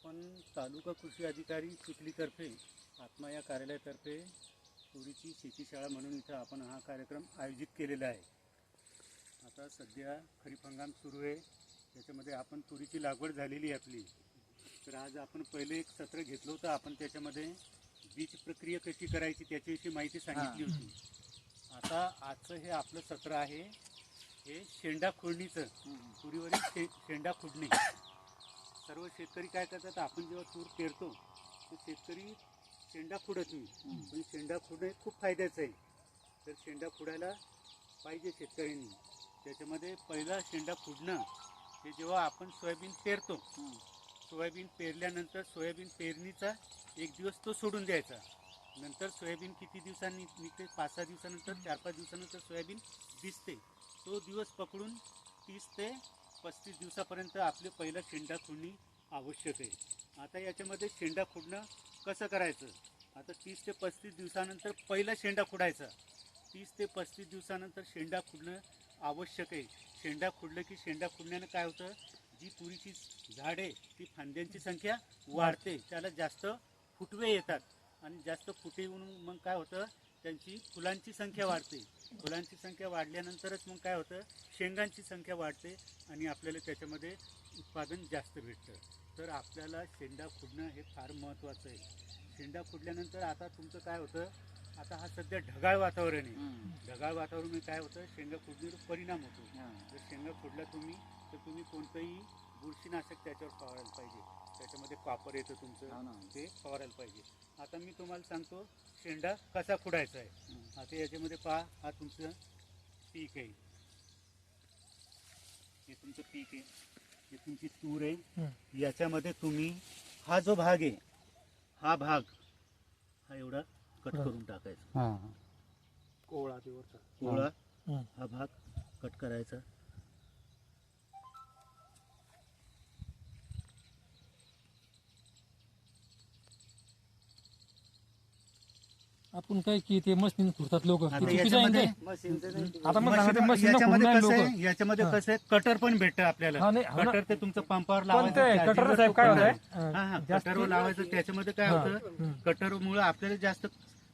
आपण तालुका कृषी अधिकारी चिखलीतर्फे आत्मा या कार्यालयातर्फे तुरीची शेतीशाळा म्हणून इथं आपण हा कार्यक्रम आयोजित केलेला आहे. आता सध्या खरीप हंगाम सुरू आहे. त्याच्यामध्ये आपण तुरीची लागवड झालेली आहे आपली. तर आज आपण पहिले एक सत्र घेतलं होतं. आपण त्याच्यामध्ये बीज प्रक्रिया कशी करायची त्याच्याविषयी माहिती सांगितली होती. आता आजचं हे आपलं सत्र आहे. हे शेंडा खोडणीचं तुरीवरील शे शेंडा खुडणे सर्व शेतकरी काय करतात आपण जेव्हा तूर पेरतो तर शेतकरी शेंडा खुडत नाही. पण शेंडा खुडणं हे खूप फायद्याचं आहे. तर शेंडा खुडायला पाहिजे शेतकऱ्यांनी. त्याच्यामध्ये पहिला शेंडा खुडणं हे जेव्हा आपण सोयाबीन पेरतो सोयाबीन पेरल्यानंतर सोयाबीन पेरणीचा एक दिवस तो सोडून द्यायचा. नंतर सोयाबीन किती दिवसांनी निघते? पाच सहा दिवसानंतर चार पाच दिवसानंतर सोयाबीन दिसते. तो दिवस पकडून तीस ते पस्तीस दिवसापर्यंत आपले पहिलं शेंडा खुडणी आवश्यक आहे. आता याच्यामध्ये शेंडा खुडणं कसं करायचं? आता तीस ते पस्तीस दिवसानंतर पहिला शेंडा खुडायचा. तीस ते पस्तीस दिवसानंतर शेंडा खुडणं आवश्यक आहे. शेंडा खुडलं की शेंडा खुडण्यानं काय होतं? जी तुरीची झाडे ती फांद्यांची संख्या वाढते. त्याला जास्त फुटवे येतात. आणि जास्त फुटे येऊन मग काय होतं? त्यांची फुलांची संख्या वाढते. फुलांची संख्या वाढल्यानंतरच मग काय होतं? शेंगांची संख्या वाढते आणि आपल्याला त्याच्यामध्ये उत्पादन जास्त भेटतं. तर आपल्याला शेंडा खुडणं हे फार महत्त्वाचं आहे. शेंडा खुडल्यानंतर आता तुमचं काय होतं? आता हा सध्या ढगाळ वातावरण आहे. ढगाळ वातावरण काय होतं? शेंगा खुडणीवर परिणाम होतो. जर शेंगा खुडला तुम्ही तर तुम्ही कोणतंही बुरशीनाशक त्याच्यावर फवारायला पाहिजे. त्याच्यामध्ये कॉपर येतं हो तुमचं ते फवारायला पाहिजे. आता मी तुम्हाला सांगतो शेंडा कसा खुडायचा आहे. आता याच्यामध्ये पहा हा तुमचं पीक आहे. हे तुमचं पीक आहे. हे तुमची तूर आहे. याच्यामध्ये तुम्ही हा जो भाग आहे हा भाग हा एवढा कट करून टाकायचा. कोवळा हं. हा भाग कट करायचा. आपण काय की ते मशीन खुरतात लोक. याच्यामध्ये ते? मशीनचं नाही. आता मग सांगा ते मशीन- मशीन याच्यामध्ये कसं लोक. आहे याच्यामध्ये. कसं आहे? कटर पण भेटतं आपल्याला. हा, नाही, हो ना. कटर ते तुमचं पंपावर पण लावायचं ते कटर साहेब काय कटर. हा हा. जास्त कटरवर लावायचं त्याच्यामध्ये काय होतं? हं. कटरमुळे आपल्याला जास्त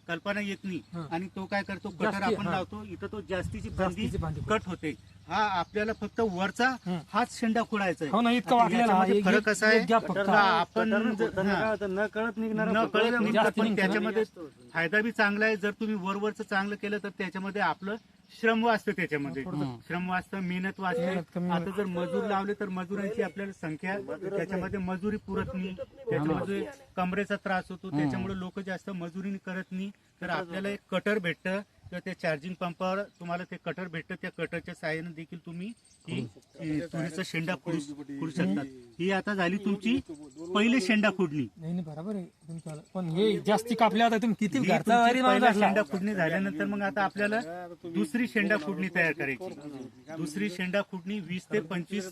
कल्पना येत नाही. हा. आणि तो काय करतो? कटर जास्ती, आपण हा. लावतो इथं तो जास्तीची जास्तीची बंदी फांदी कट होते. हा आपल्याला फक्त वरचा हं. हाच शेंडा खुडायचा आहे हो ना इतकं वाकलेला फरक कसा आहे एक फक्त. आपण जर- हा. न कळत निघणार न कळत निघतं, जास्त पण निघतं. त्याच्यामध्ये फायदा बी चांगला आहे. जर तुम्ही वरवरचं चांगलं केलं तर त्याच्यामध्ये आपलं श्रम वाचतं त्याच्यामध्ये. थोडंसं. श्रम वाचतं मेहनत मेहनत वाचते कमी आता जर मजूर लावले तर मजुरांची आपल्याला संख्या त्याच्यामध्ये मजुरी पुरत नाही. त्याच्यामध्ये कमरेचा त्रास होतो. त्याच्यामुळे लोक जास्त मजुरी करत नाही. तर आपल्याला एक कटर भेटतं. तर त्या चार्जिंग पंपावर तुम्हाला ते कटर भेटतं. त्या कटरच्या साहाय्याने देखील तुम्ही ही ही तुरीचा शेंडा खुडू खुडू शकतात ही आता झाली तुमची पहिली शेंडा खुडणी. नाही नाही बरोबर आहे. तुमचं पण हे जास्ती कापले आता तुम्ही किती ही घरचा तुमची वारी माणूस पहिला असला. शेंडा खुडणी झाल्यानंतर मग आता आपल्याला दुसरी शेंडा खुडणी तयार करायची. दुसरी शेंडा खुडणी वीस ते पंचवीस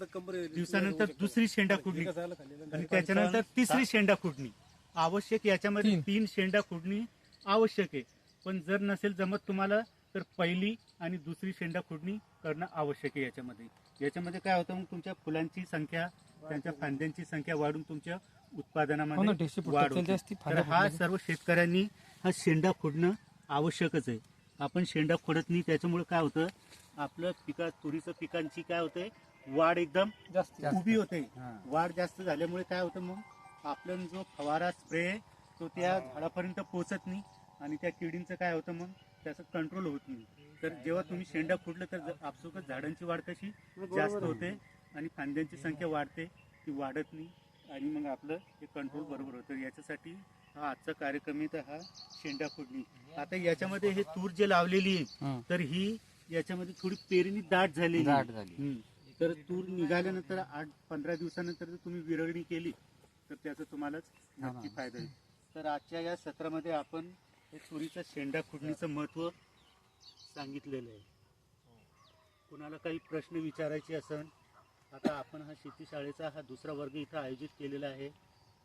दिवसानंतर दुसरी शेंडा खुडणी. आणि त्याच्यानंतर तिसरी शेंडा खुडणी. आवश्यक याच्यामध्ये तीन. तीन शेंडा खुडणी आवश्यक आहे. पण जर नसेल जमत तुम्हाला तर पहिली आणि दुसरी शेंडा खुडणी करणं आवश्यक आहे याच्यामध्ये. याच्यामध्ये काय होतं मग तुमच्या फुलांची संख्या त्यांच्या फांद्यांची संख्या वाढून तुमच्या हो उत्पादनामध्ये फुटतात. वाढ होते. तर हा. सर्व शेतकऱ्यांनी हा शेंडा खोडणं आवश्यकच आहे. आपण शेंडा खोडत नाही त्याच्यामुळे काय होतं आपलं पिका तुरीचं पिकांची काय होते वाढ एकदम जास्ती. उभी होते. वाढ जास्त झाल्यामुळे काय होतं मग आपलं जो फवारा स्प्रे तो त्या झाडापर्यंत पोहोचत नाही. आणि त्या किडींचं काय होतं मग? त्याचं कंट्रोल होत नाही. तर जेव्हा तुम्ही शेंडा फुटलं तर आपसुकच झाडांची वाढ कशी जास्त होते आणि फांद्यांची संख्या वाढते ती वाढत नाही आणि मग आपलं हे कंट्रोल बरोबर होतं. याच्यासाठी हा आजचा कार्यक्रम आहे तर हा शेंडा फुटणी आता याच्यामध्ये हे तूर जे लावलेली आहे तर ही याच्यामध्ये थोडी पेरणी दाट झालेली आहे. हम्म. तर तूर निघाल्यानंतर आठ पंधरा दिवसानंतर जर तुम्ही विरळणी केली तर त्याचा तुम्हालाच नक्की फायदा होईल. तर आजच्या या सत्रामध्ये आपण हे तुरीचं शेंडा खुडणीचं महत्त्व सांगितलेलं आहे. कुणाला काही प्रश्न विचारायचे असन आता आपण हा शेतीशाळेचा हा दुसरा वर्ग इथं आयोजित केलेला आहे.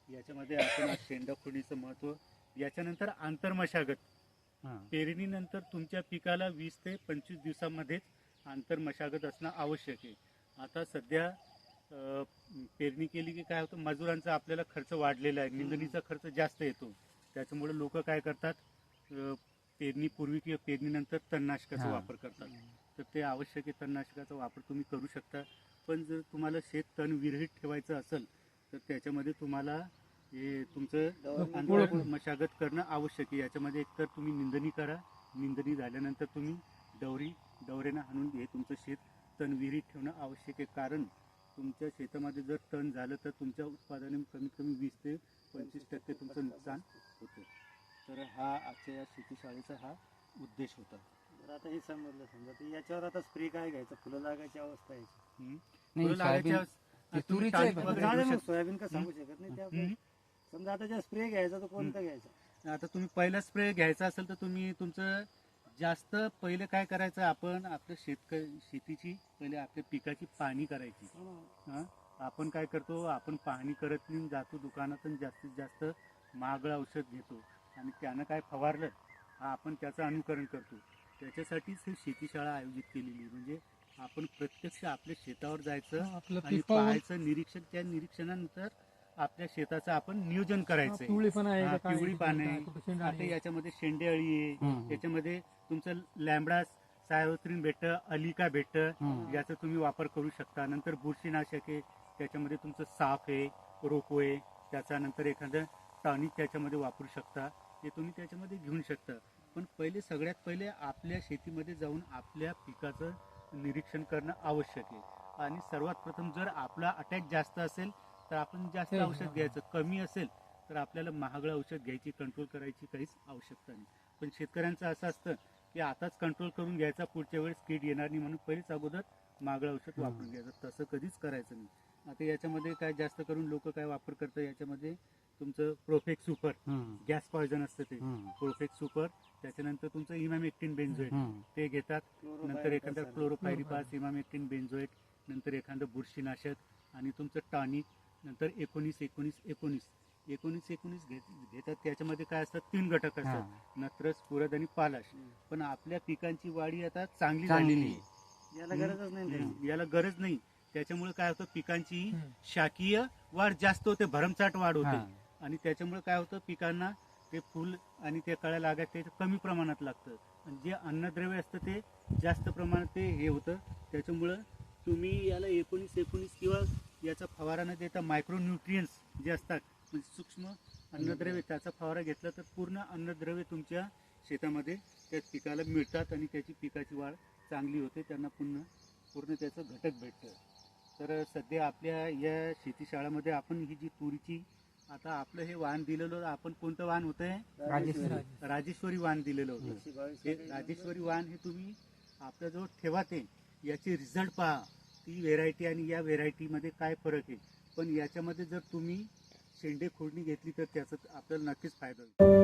याच्यामध्ये आपण हा शेंडा खुडणीचं महत्त्व याच्यानंतर आंतरमशागत. पेरणीनंतर तुमच्या पिकाला वीस ते पंचवीस दिवसामध्येच आंतरमशागत असणं आवश्यक आहे. आता सध्या पेरणी केली की काय होतं मजुरांचा आपल्याला खर्च वाढलेला आहे निंदणीचा खर्च जास्त येतो. त्याच्यामुळे लोक काय करतात पेरणीपूर्वी किंवा पेरणीनंतर तणनाशकाचा हा. वापर करतात. तर ते आवश्यक आहे तणनाशकाचा वापर तुम्ही करू शकता. पण जर तुम्हाला शेत तण विरहित ठेवायचं असेल तर त्याच्यामध्ये तुम्हाला हे तुमचं अंतर मशागत करणं आवश्यक आहे. याच्यामध्ये एकतर तुम्ही निंदणी करा. निंदणी झाल्यानंतर तुम्ही डवरी डवरेनं हाणून हे तुमचं शेत तण विहिरीत ठेवणं आवश्यक आहे. कारण तुमच्या शेतामध्ये जर तण झालं तर तुमच्या उत्पादन कमीत कमी वीस ते पंचवीस टक्के तुमचं नुकसान होतं. तर हा आजच्या या शेतीशाळेचा हा उद्देश होता. तर आता हे समजलं समजा. तर याच्यावर आता स्प्रे काय घ्यायचं? फुलं लागायची अवस्था आहे. हम्म. नाही, फुलं लागायच्या सोयाबीन- ते तुरीचं आहे मग सोयाबीन का सांगू शकत नाही. समजा आता ज्या स्प्रे घ्यायचा तर कोणता घ्यायचा? आता तुम्ही पहिला स्प्रे घ्यायचा असेल तर तुम्ही तुमचं जास्त पहिले काय करायचं? आपण आपल्या शेतक शेतीची पहिले आपल्या पिकाची पाहणी करायची. हा? आपण काय करतो? आपण पाहणी करत नाही जातो दुकानात आणि जास्तीत जास्त महागडं औषध घेतो. आणि त्यानं काय फवारलं हा आपण त्याचं अनुकरण करतो. त्याच्यासाठीच ही शेतीशाळा आयोजित केलेली आहे. म्हणजे आपण प्रत्यक्ष आपल्या शेतावर जायचं आणि पाहायचं निरीक्षण त्या निरीक्षणानंतर आपल्या शेताचं आपण नियोजन करायचं पिवळी पाने काय? कुठं शेंडा आता आहे? याच्यामध्ये. याच्यामध्ये तुमचं लॅमडा सायरोत्रीन भेटतं अलिका हम्म. याचा तुम्ही वापर करू शकता. नंतर बुरशीनाशक आहे. त्याच्यामध्ये तुमचं साफ आहे रोको आहे. त्याच्यानंतर एखादं टॉनिक त्याच्यामध्ये वापरू शकता. हे तुम्ही त्याच्यामध्ये घेऊन शकता. पण पहिले सगळ्यात पहिले आपल्या शेतीमध्ये जाऊन आपल्या पिकाचं निरीक्षण करणं आवश्यक आहे. आणि सर्वात प्रथम जर आपला अटॅक जास्त असेल तर आपण जास्त औषध. घ्यायचं. कमी असेल तर आपल्याला महागडं औषध घ्यायची कंट्रोल करायची काहीच आवश्यकता नाही. पण शेतकऱ्यांचं असं असतं की आताच कंट्रोल करून घ्यायचा पुढच्या वेळेस कीड येणार नाही म्हणून पहिलेच अगोदर महागडं औषध वापरून घ्यायचं. तसं कधीच करायचं नाही. आता याच्यामध्ये काय जास्त करून लोक काय वापर करतात याच्यामध्ये तुमचं प्रोफेक्ट सुपर. गॅस पॉयझन असतं ते. प्रोफेक्ट सुपर त्याच्यानंतर तुमचं इमामेक्टिन बेन्झोएट हम्म. ते घेतात. नंतर एखादं क्लोरो क्लोरोपायरिपास इमामेक्टिन बेन्झोएट नंतर एखादं बुरशीनाशक. आणि तुमचं टॉनिक नंतर एकोणीस एकोणीस एकोणीस. एकोणीस एकोणीस घेत घेतात. त्याच्यामध्ये काय असतात? तीन घटक. असतात. नत्रस पुरद आणि पालाश. पण आपल्या पिकांची वाढी आता चांगली. झालेली आहे. याला गरजच नाही. याला गरज नाही. त्याच्यामुळे काय होतं? पिकांची. शाकीय वाढ जास्त होते. भरमसाठ वाढ. होते. आणि त्याच्यामुळे काय होतं पिकांना ते फुल आणि ते कळ्या लागत ते कमी प्रमाणात लागतं. आणि जे अन्नद्रव्य असतं ते जास्त प्रमाणात ते हे होतं. त्याच्यामुळं तुम्ही याला एकोणीस एकोणीस किंवा याचा फवारा न देता मायक्रोन्यूट्रियन्स जे असतात म्हणजे सूक्ष्म अन्नद्रव्य त्याचा फवारा घेतला तर पूर्ण अन्नद्रव्य तुमच्या शेतामध्ये त्या पिकाला मिळतात आणि त्याची पिकाची वाढ चांगली होते. त्यांना पुन्हा पूर्ण त्याचं घटक भेटतं. तर सध्या आपल्या या शेतीशाळामध्ये आपण ही जी तुरीची आता आपलं हे वाहन दिलेलं होतं, आपण कोणतं वाहन होतंय राजेश्वरी. राजेश्वरी वाहन दिलेलं होतं. हे राजेश्वरी वाहन हे तुम्ही आपल्याजवळ ठेवा ते. याचे रिझल्ट पहा. ती व्हेरायटी आणि या व्हेरायटीमध्ये काय फरक आहे. पण याच्यामध्ये जर तुम्ही शेंडे खोडणी घेतली तर त्याचा आपल्याला नक्कीच फायदा होईल.